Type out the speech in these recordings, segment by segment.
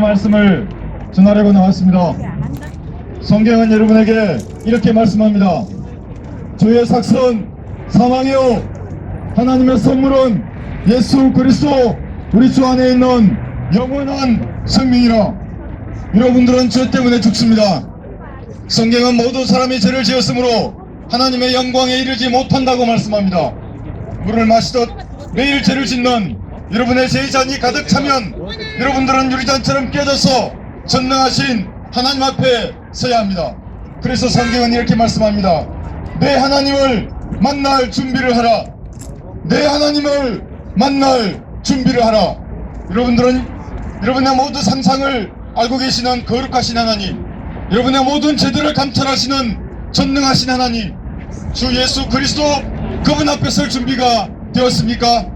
말씀을 전하려고 나왔습니다. 성경은 여러분에게 이렇게 말씀합니다. 주의 삭선 사망이요 하나님의 선물은 예수 그리스도 우리 주 안에 있는 영원한 생명이라 여러분들은 죄 때문에 죽습니다. 성경은 모든 사람이 죄를 지었으므로 하나님의 영광에 이르지 못한다고 말씀합니다. 물을 마시듯 매일 죄를 짓는 여러분의 죄잔이 가득 차면 여러분들은 유리잔처럼 깨져서 전능하신 하나님 앞에 서야 합니다. 그래서 성경은 이렇게 말씀합니다. 내 하나님을 만날 준비를 하라. 내 하나님을 만날 준비를 하라. 여러분들은 여러분의 모든 상상을 알고 계시는 거룩하신 하나님, 여러분의 모든 죄들을 감찰하시는 전능하신 하나님, 주 예수 그리스도 그분 앞에 설 준비가 되었습니까?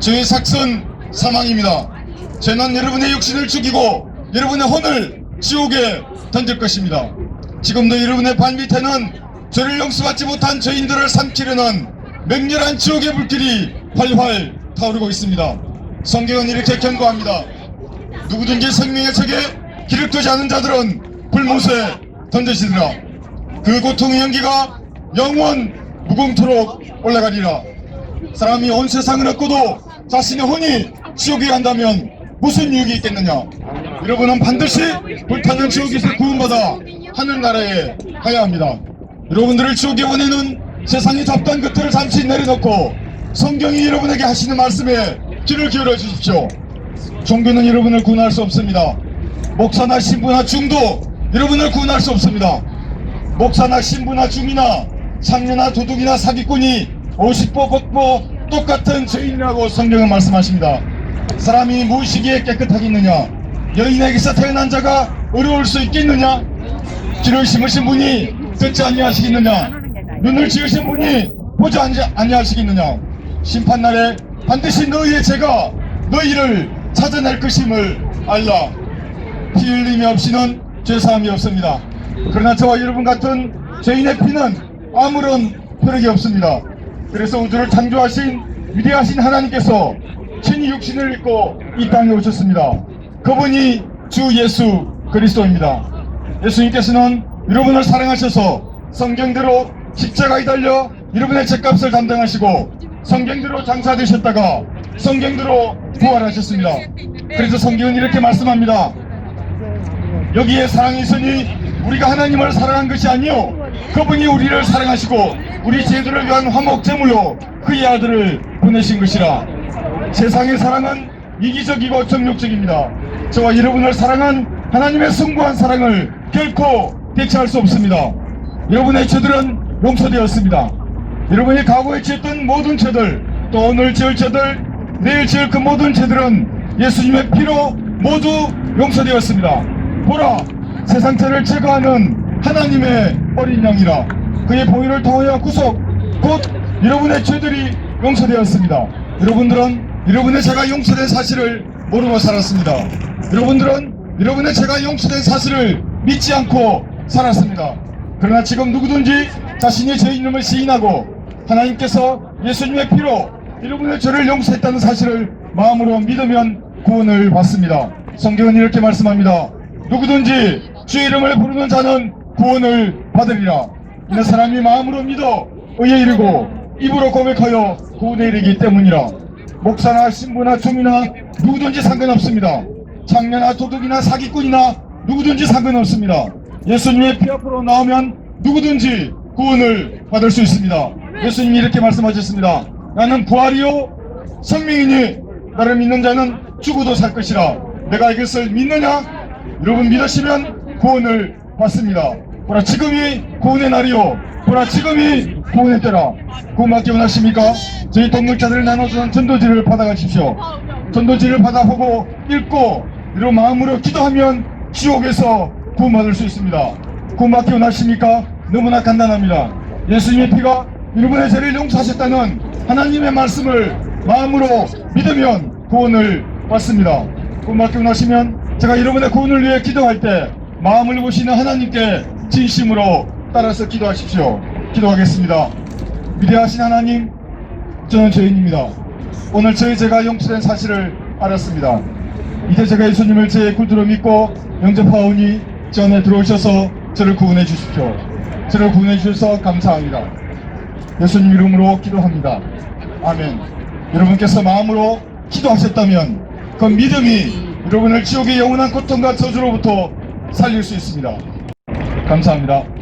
죄의 삭선 사망입니다. 죄는 여러분의 육신을 죽이고 여러분의 혼을 지옥에 던질 것입니다. 지금도 여러분의 발밑에는 죄를 용서받지 못한 죄인들을 삼키려는 맹렬한 지옥의 불길이 활활 타오르고 있습니다. 성경은 이렇게 경고합니다. 누구든지 생명의 책에 기록되지 않은 자들은 불못에 던져지리라. 그 고통의 연기가 영원 무궁토록 올라가리라. 사람이 온 세상을 얻고도 자신의 혼이 지옥에 간다면 무슨 유익이 있겠느냐? 여러분은 반드시 불타는 지옥에서 구원받아 하늘나라에 가야 합니다. 여러분들을 지옥에 보내는 세상의 잡다한 것들을 잠시 내려놓고 성경이 여러분에게 하시는 말씀에 귀를 기울여 주십시오. 종교는 여러분을 구원할 수 없습니다. 목사나 신부나 중도 여러분을 구원할 수 없습니다. 목사나 신부나 중이나 상녀나 도둑이나 사기꾼이 50보 걷고 똑같은 죄인이라고 성경은 말씀하십니다. 사람이 무의식에 깨끗하겠느냐? 여인에게서 태어난 자가 어려울 수 있겠느냐? 길을 심으신 분이 듣지 아니하시겠느냐? 눈을 지으신 분이 보지 아니- 아니하시겠느냐? 심판날에 반드시 너희의 죄가 너희를 찾아낼 것임을 알라. 피 흘림이 없이는 죄사함이 없습니다. 그러나 저와 여러분 같은 죄인의 피는 아무런 효력이 없습니다. 그래서 우주를 창조하신 위대하신 하나님께서 육신을 입고 이 땅에 오셨습니다. 그분이 주 예수 그리스도입니다. 예수님께서는 여러분을 사랑하셔서 성경대로 십자가에 달려 여러분의 죄값을 담당하시고 성경대로 장사되셨다가 성경대로 부활하셨습니다. 그래서 성경은 이렇게 말씀합니다. 여기에 사랑이 있으니 우리가 하나님을 사랑한 것이 아니요 그분이 우리를 사랑하시고 우리 죄들을 위한 화목 제물로 그의 아들을 보내신 것이라 세상의 사랑은 이기적이고 정욕적입니다. 저와 여러분을 사랑한 하나님의 숭고한 사랑을 결코 대체할 수 없습니다. 여러분의 죄들은 용서되었습니다. 여러분이 과거에 지었던 모든 죄들 또 오늘 지을 죄들 내일 지을 그 모든 죄들은 예수님의 피로 모두 용서되었습니다. 보라 세상 죄를 제거하는 하나님의 어린 양이라. 그의 보혈을 통하여 구속 곧 여러분의 죄들이 용서되었습니다. 여러분들은 여러분의 죄가 용서된 사실을 모르고 살았습니다 여러분들은 여러분의 죄가 용서된 사실을 믿지 않고 살았습니다 그러나 지금 누구든지 자신의 죄인임을 시인하고 하나님께서 예수님의 피로 여러분의 죄를 용서했다는 사실을 마음으로 믿으면 구원을 받습니다. 성경은 이렇게 말씀합니다. 누구든지 주의 이름을 부르는 자는 구원을 받으리라. 이는 사람이 마음으로 믿어 의에 이르고 입으로 고백하여 구원에 이르기 때문이라. 목사나 신부나 중이나 누구든지 상관없습니다. 장녀나 도둑이나 사기꾼이나 누구든지 상관없습니다. 예수님의 피 앞으로 나오면 누구든지 구원을 받을 수 있습니다. 예수님이 이렇게 말씀하셨습니다. 나는 부활이요 생명이니 나를 믿는 자는 죽어도 살 것이라. 내가 이것을 믿느냐? 여러분 믿으시면 구원을 받습니다. 보라 지금이 구원의 날이요. 보라 지금이 구원의 때라. 구원받기 원하십니까? 저희 동력자들을 나눠주는 전도지를 받아가십시오. 전도지를 받아보고 읽고 이런 마음으로 기도하면 지옥에서 구원받을 수 있습니다. 구원받기 원하십니까? 너무나 간단합니다. 예수님의 피가 여러분의 죄를 용서하셨다는 하나님의 말씀을 마음으로 믿으면 구원을 받습니다. 구원받기 원하시면 제가 여러분의 구원을 위해 기도할 때 마음을 보시는 하나님께 진심으로 따라서 기도하십시오. 기도하겠습니다. 위대하신 하나님, 저는 죄인입니다. 오늘 저희 죄가 용서된 사실을 알았습니다. 이제 제가 예수님을 제 구주로 믿고 영접하오니 제 안에 들어오셔서 저를 구원해 주십시오. 저를 구원해 주셔서 감사합니다. 예수님 이름으로 기도합니다. 아멘. 여러분께서 마음으로 기도하셨다면 그 믿음이 여러분을 지옥의 영원한 고통과 저주로부터 살릴 수 있습니다. 감사합니다.